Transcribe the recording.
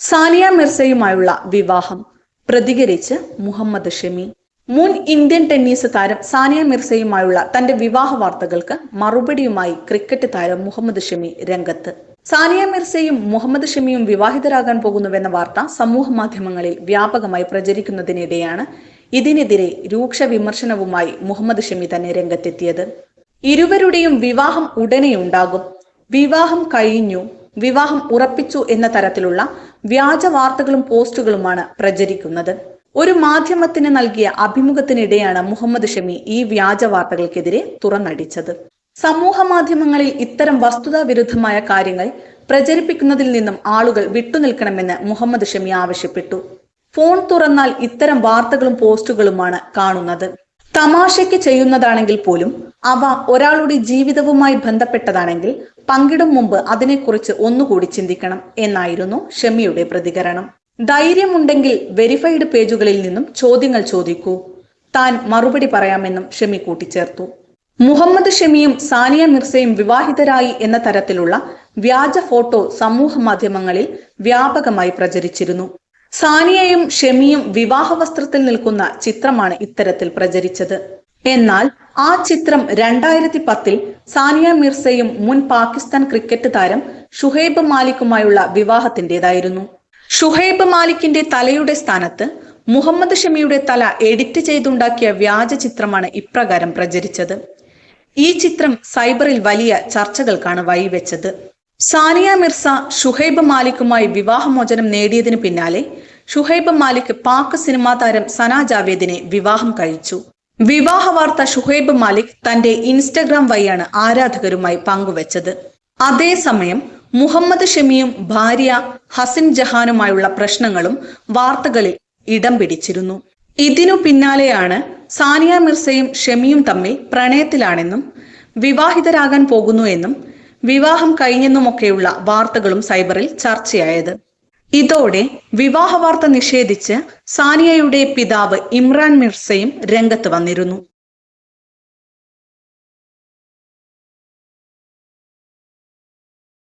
സാനിയ മിർസയുമായുള്ള വിവാഹം പ്രതികരിച്ച് മുഹമ്മദ് ഷമി. മുൻ ഇന്ത്യൻ ടെന്നീസ് താരം സാനിയ മിർസയുമായുള്ള തന്റെ വിവാഹ വാർത്തകൾക്ക് മറുപടിയുമായി ക്രിക്കറ്റ് താരം മുഹമ്മദ് ഷമി രംഗത്ത്. സാനിയ മിർസയും മുഹമ്മദ് ഷമിയും വിവാഹിതരാകാൻ പോകുന്നുവെന്ന വാർത്ത സമൂഹ മാധ്യമങ്ങളിൽ വ്യാപകമായി പ്രചരിക്കുന്നതിനിടെയാണ് ഇതിനെതിരെ രൂക്ഷ വിമർശനവുമായി മുഹമ്മദ് ഷമി തന്നെ രംഗത്തെത്തിയത്. ഇരുവരുടെയും വിവാഹം ഉടനെ ഉണ്ടാകും വിവാഹം കഴിഞ്ഞു. വിവാഹം ഉറപ്പിച്ചു എന്ന തരത്തിലുള്ള വ്യാജ വാർത്തകളും പോസ്റ്റുകളുമാണ് പ്രചരിക്കുന്നത്. ഒരു മാധ്യമത്തിന് നൽകിയ അഭിമുഖത്തിനിടെയാണ് മുഹമ്മദ് ഷമി ഈ വ്യാജ വാർത്തകൾക്കെതിരെ തുറന്നടിച്ചത്. സമൂഹ മാധ്യമങ്ങളിൽ ഇത്തരം വസ്തുതാ വിരുദ്ധമായ കാര്യങ്ങൾ പ്രചരിപ്പിക്കുന്നതിൽ നിന്നും ആളുകൾ വിട്ടുനിൽക്കണമെന്ന് മുഹമ്മദ് ഷമി ആവശ്യപ്പെട്ടു. ഫോൺ തുറന്നാൽ ഇത്തരം വാർത്തകളും പോസ്റ്റുകളുമാണ് കാണുന്നത്. തമാശയ്ക്ക് ചെയ്യുന്നതാണെങ്കിൽ പോലും അവ ഒരാളുടെ ജീവിതവുമായി ബന്ധപ്പെട്ടതാണെങ്കിൽ പങ്കിടും മുമ്പ് അതിനെക്കുറിച്ച് ഒന്നുകൂടി ചിന്തിക്കണം എന്നായിരുന്നു ഷമിയുടെ പ്രതികരണം. ധൈര്യമുണ്ടെങ്കിൽ വെരിഫൈഡ് പേജുകളിൽ നിന്നും ചോദ്യങ്ങൾ ചോദിക്കൂ. താൻ മറുപടി പറയാമെന്നും ഷമി കൂട്ടിച്ചേർത്തു. മുഹമ്മദ് ഷമിയും സാനിയ മിർസയും വിവാഹിതരായി എന്ന തരത്തിലുള്ള വ്യാജ ഫോട്ടോ സമൂഹ മാധ്യമങ്ങളിൽ വ്യാപകമായി പ്രചരിച്ചിരുന്നു. സാനിയയും ഷെമിയും വിവാഹ വസ്ത്രത്തിൽ നിൽക്കുന്ന ചിത്രമാണ് ഇത്തരത്തിൽ പ്രചരിച്ചത്. എന്നാൽ ആ ചിത്രം രണ്ടായിരത്തി പത്തിൽ സാനിയ മിർസയും മുൻ പാകിസ്ഥാൻ ക്രിക്കറ്റ് താരം ഷുഹൈബ് മാലിക്കുമായുള്ള വിവാഹത്തിന്റേതായിരുന്നു ഷുഹൈബ് മാലിക്കിന്റെ തലയുടെ സ്ഥാനത്ത് മുഹമ്മദ് ഷമിയുടെ തല എഡിറ്റ് ചെയ്തുണ്ടാക്കിയ വ്യാജ ചിത്രമാണ് ഇപ്രകാരം പ്രചരിച്ചത്. ഈ ചിത്രം സൈബറിൽ വലിയ ചർച്ചകൾക്കാണ് വഴിവെച്ചത്. സാനിയ മിർസ ഷുഹൈബ് മാലിക്കുമായി വിവാഹമോചനം നേടിയതിനു പിന്നാലെ ഷുഹൈബ് മാലിക് പാക് സിനിമാ താരം സന ജാവേദിനെ വിവാഹം കഴിച്ചു. വിവാഹ വാർത്ത ഷുഹൈബ് മാലിക് തന്റെ ഇൻസ്റ്റഗ്രാം വഴിയാണ് ആരാധകരുമായി പങ്കുവച്ചത്. അതേസമയം മുഹമ്മദ് ഷമിയും ഭാര്യ ഹസിൻ ജഹാനുമായുള്ള പ്രശ്നങ്ങളും വാർത്തകളിൽ ഇടം പിടിച്ചിരുന്നു. ഇതിനു പിന്നാലെയാണ് സാനിയ മിർസയും ഷമിയും തമ്മിൽ പ്രണയത്തിലാണെന്നും വിവാഹിതരാകാൻ പോകുന്നു എന്നും വിവാഹം കഴിഞ്ഞെന്നുമൊക്കെയുള്ള വാർത്തകളും സൈബറിൽ ചർച്ചയായത്. ഇതോടെ വിവാഹ വാർത്ത നിഷേധിച്ച് സാനിയയുടെ പിതാവ് ഇമ്രാൻ മിർസയും രംഗത്ത് വന്നിരുന്നു.